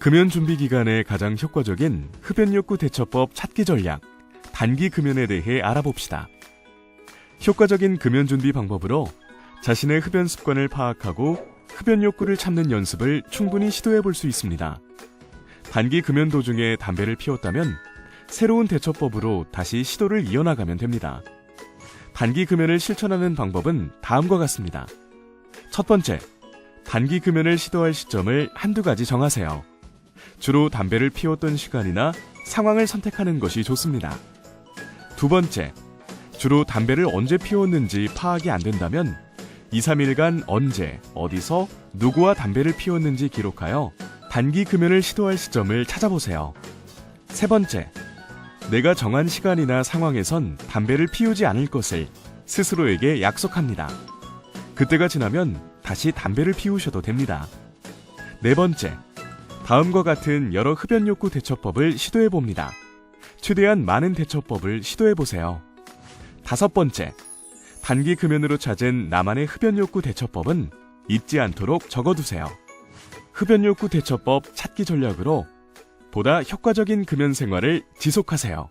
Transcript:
금연 준비 기간에 가장 효과적인 흡연 욕구 대처법 찾기 전략, 단기 금연에 대해 알아봅시다. 효과적인 금연 준비 방법으로 자신의 흡연 습관을 파악하고 흡연 욕구를 참는 연습을 충분히 시도해 볼 수 있습니다. 단기 금연 도중에 담배를 피웠다면 새로운 대처법으로 다시 시도를 이어나가면 됩니다. 단기 금연을 실천하는 방법은 다음과 같습니다. 첫 번째, 단기 금연을 시도할 시점을 한두 가지 정하세요. 주로 담배를 피웠던 시간이나 상황을 선택하는 것이 좋습니다. 두 번째, 주로 담배를 언제 피웠는지 파악이 안 된다면 2, 3일간 언제, 어디서, 누구와 담배를 피웠는지 기록하여 단기 금연을 시도할 시점을 찾아보세요. 세 번째, 내가 정한 시간이나 상황에선 담배를 피우지 않을 것을 스스로에게 약속합니다. 그때가 지나면 다시 담배를 피우셔도 됩니다. 네 번째, 다음과 같은 여러 흡연 욕구 대처법을 시도해 봅니다. 최대한 많은 대처법을 시도해 보세요. 다섯 번째, 단기 금연으로 찾은 나만의 흡연 욕구 대처법은 잊지 않도록 적어두세요. 흡연 욕구 대처법 찾기 전략으로 보다 효과적인 금연 생활을 지속하세요.